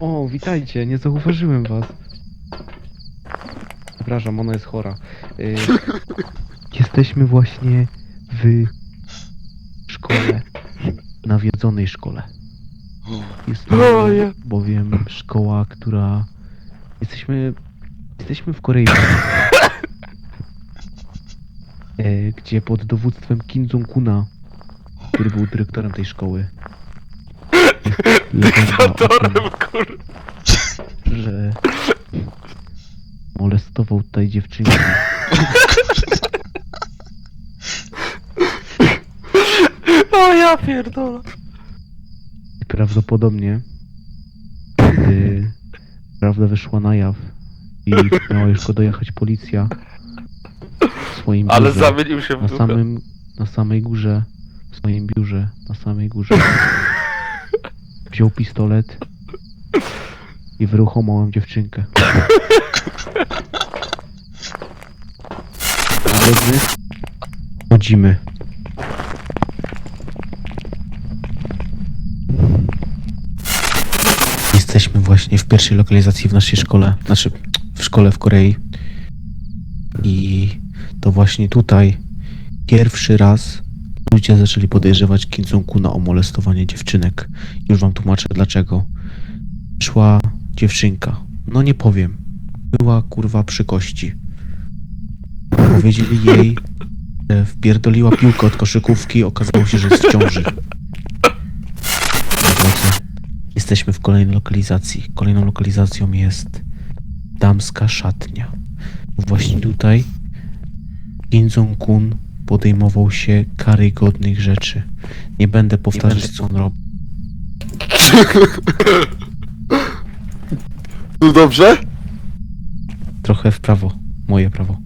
O, witajcie, nie zauważyłem was. Przepraszam, ona jest chora. Y, jesteśmy właśnie w szkole, nawiedzonej szkole. Jest to bowiem szkoła, która... Jesteśmy... Jesteśmy w Korei. E, gdzie pod dowództwem Kim Jong-kuna, który był dyrektorem tej szkoły, jest legenda o tym, Dyktatorem, kur... że molestował tutaj dziewczynki. O ja pierdolę. I prawdopodobnie, gdy prawda wyszła na jaw i miała już go dojechać policja w swoim Ale biurze, zamienił się w na ducha. samym, na samej górze, w swoim biurze, na samej górze wziął pistolet i wyruchał małą dziewczynkę. Drodzy, chodzimy. Jesteśmy właśnie w pierwszej lokalizacji w naszej szkole, znaczy w szkole w Korei. I to właśnie tutaj pierwszy raz ludzie zaczęli podejrzewać Kim Jong-una o molestowanie dziewczynek. Już wam tłumaczę dlaczego. Szła dziewczynka. No nie powiem. Była kurwa przy kości. Powiedzieli jej, że wpierdoliła piłkę od koszykówki, okazało się, że jest w ciąży. Jesteśmy w kolejnej lokalizacji. Kolejną lokalizacją jest damska szatnia. Właśnie tutaj Kim Jong-kun podejmował się karygodnych rzeczy. Nie będę powtarzać, co on robi. Tu dobrze? Trochę w prawo. Moje prawo.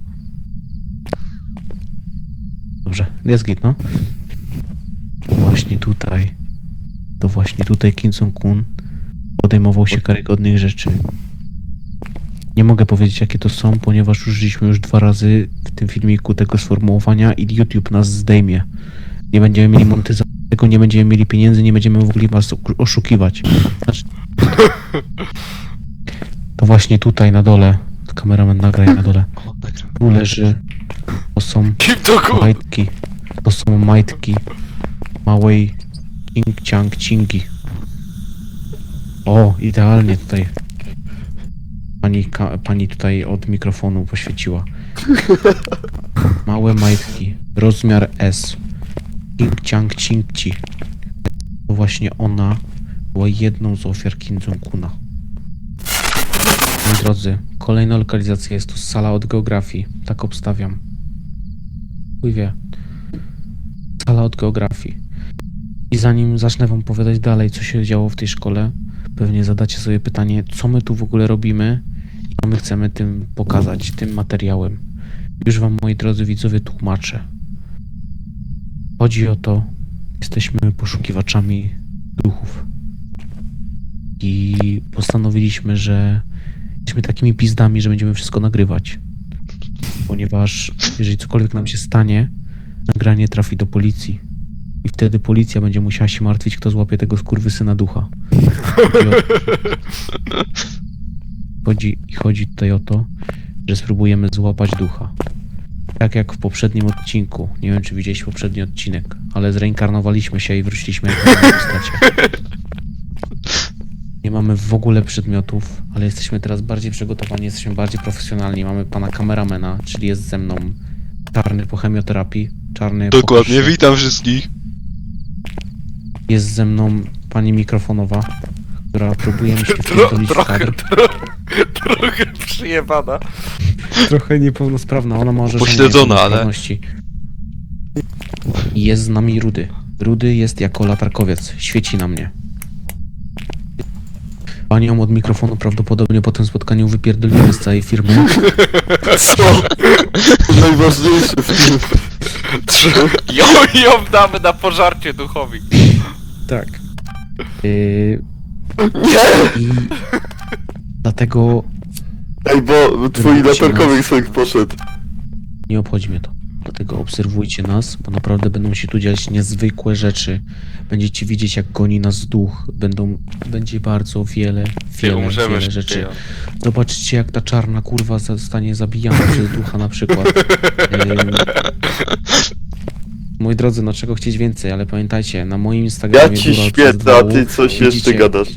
Dobrze, jest git, no. Właśnie tutaj. To właśnie tutaj Kim Jong-kun podejmował się karygodnych rzeczy. Nie mogę powiedzieć, jakie to są, ponieważ użyliśmy już dwa razy w tym filmiku tego sformułowania i YouTube nas zdejmie. Nie będziemy mieli monetyzacji, tego nie będziemy mieli pieniędzy, nie będziemy mogli was oku- oszukiwać. Znaczy, to właśnie tutaj na dole, kameraman nagraj na dole, tu leży, to są majtki, to są majtki małej King Chang Chingi. O, idealnie tutaj. Pani, ka, pani tutaj od mikrofonu poświeciła. Małe majtki, rozmiar S. King Chang Chingci. To właśnie ona była jedną z ofiar Kim Jong-kuna. Moi drodzy, kolejna lokalizacja jest to sala od geografii. Tak obstawiam. Chuj wie. Sala od geografii. I zanim zacznę wam opowiadać dalej, co się działo w tej szkole, pewnie zadacie sobie pytanie, co my tu w ogóle robimy my chcemy tym pokazać, tym materiałem. Już wam, moi drodzy widzowie, tłumaczę. Chodzi o to, jesteśmy poszukiwaczami duchów. I postanowiliśmy, że jesteśmy takimi pizdami, że będziemy wszystko nagrywać. Ponieważ jeżeli cokolwiek nam się stanie, nagranie trafi do policji. I wtedy policja będzie musiała się martwić, kto złapie tego skurwysyna ducha. Chodzi, o... chodzi, i chodzi tutaj o to, że spróbujemy złapać ducha. Tak jak w poprzednim odcinku. Nie wiem, czy widzieliście poprzedni odcinek, ale zreinkarnowaliśmy się i wróciliśmy inne postacie. Nie mamy w ogóle przedmiotów, ale jesteśmy teraz bardziej przygotowani, jesteśmy bardziej profesjonalni. Mamy pana kameramena, czyli jest ze mną czarny po chemioterapii, czarny po Dokładnie, koszy. witam wszystkich. Jest ze mną pani mikrofonowa, która próbuje mi się wpierdolić w kadr. tro, trochę przyjebana. Trochę niepełnosprawna, ona orzeczenie Pośledzona, ale-. I Jest z nami Rudy. Rudy jest jako latarkowiec, świeci na mnie. Panią od mikrofonu prawdopodobnie po tym spotkaniu wypierdolimy z całej firmy. Co? Najważniejsze w tym. Ją, ją damy na pożarcie duchowi. Tak. Yy, Nie! I dlatego Ej, bo twój Wróci latarkowy sobie poszedł. nie obchodzi mnie to. Dlatego obserwujcie nas, bo naprawdę będą się tu dziać niezwykłe rzeczy. Będziecie widzieć, jak goni nas duch. Będą, będzie bardzo wiele, Nie wiele, umrzemy wiele rzeczy. szybciej. Zobaczcie, jak ta czarna kurwa zostanie zabijana przez ducha na przykład. Ym, Moi drodzy, no czego chcieć więcej, ale pamiętajcie, na moim Instagramie Ja ci świecę, przez dwa ty U coś widzicie- jeszcze gadasz.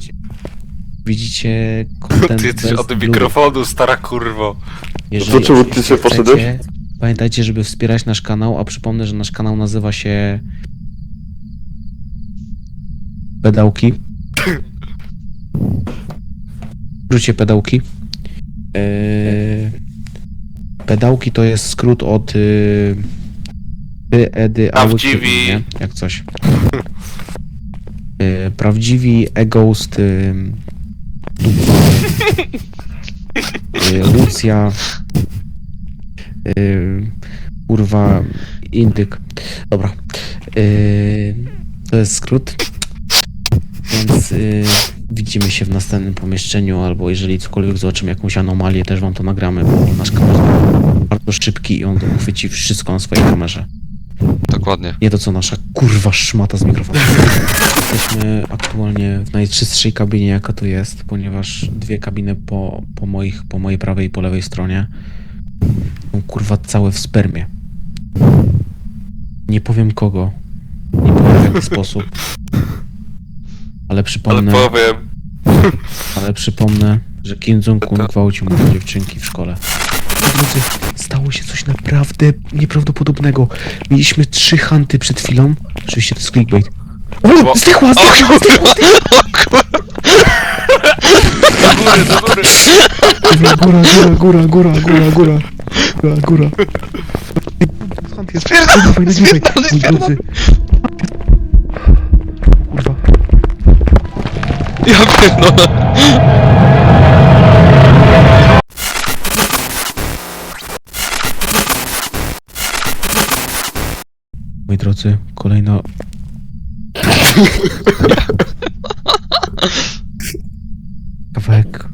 Widzicie content Ty jesteś bez od mikrofonu, stara kurwo. Jeżeli To czemu ty się chcecie, poszedłeś? Pamiętajcie, żeby wspierać nasz kanał, a przypomnę, że nasz kanał nazywa się Pedałki. Rzucie pedałki. Eee, pedałki to jest skrót od y, edy, ały, Prawdziwi. Jak coś. Y, prawdziwi dupa, y, Lucja y, kurwa indyk. Dobra. Y, to jest skrót. Więc y, widzimy się w następnym pomieszczeniu, albo jeżeli cokolwiek zobaczymy jakąś anomalię, też wam to nagramy, bo nasz kamerzysta bardzo szybki i on uchwyci wszystko na swojej kamerze. Dokładnie. Nie to co nasza kurwa szmata z mikrofonem. Jesteśmy aktualnie w najczystszej kabinie jaka to jest, ponieważ dwie kabiny po, po, moich, po mojej prawej i po lewej stronie są kurwa całe w spermie. Nie powiem kogo, nie powiem w jaki sposób, ale Ale przypomnę, powiem. ale przypomnę, że Kim Jong-un gwałcił moje dziewczynki w szkole. Stało się coś naprawdę nieprawdopodobnego. Mieliśmy trzy hanty przed chwilą. Oczywiście to jest clickbait. O, zdechła, zdechła, zdechła, Do góry, do góry. Góra, góra, góra, góra, góra, góra. Góra, góra. Hunt jest. Nagrywaj, nagrywaj. Moi drodzy. Kurwa. Ja pierdolę. Moi drodzy, kolejna... Kawałek...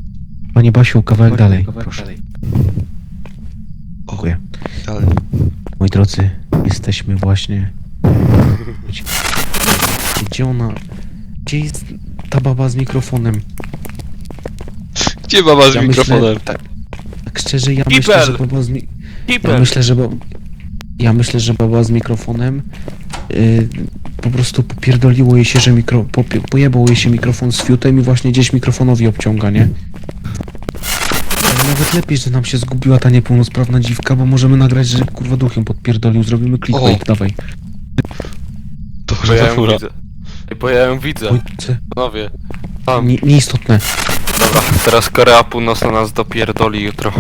Panie Basiu, kawałek dalej, proszę. Dziękuję. Ale Moi drodzy, jesteśmy właśnie... Gdzie ona... Gdzie jest ta baba z mikrofonem? Gdzie baba z Ja mikrofonem? Myślę, tak, tak szczerze, ja myślę, że Kibel. baba z mi... Ja myślę, że... Bo... Ja myślę, że baba z mikrofonem yy, po prostu popierdoliło jej się, że mikro... Popie... Pojebał jej się mikrofon z fiutem i właśnie gdzieś mikrofonowi obciąga, nie? Ale nawet lepiej, że nam się zgubiła ta niepełnosprawna dziwka, bo możemy nagrać, że kurwa duchem podpierdolił, zrobimy clickbait, O. dawaj. Bo Dobrze, ja to ją fura. widzę. Ej, Bo ja ją widzę. Ojcze, Panowie. Tam. nie, nieistotne. Dobra, teraz Korea Północna nas dopierdoli jutro.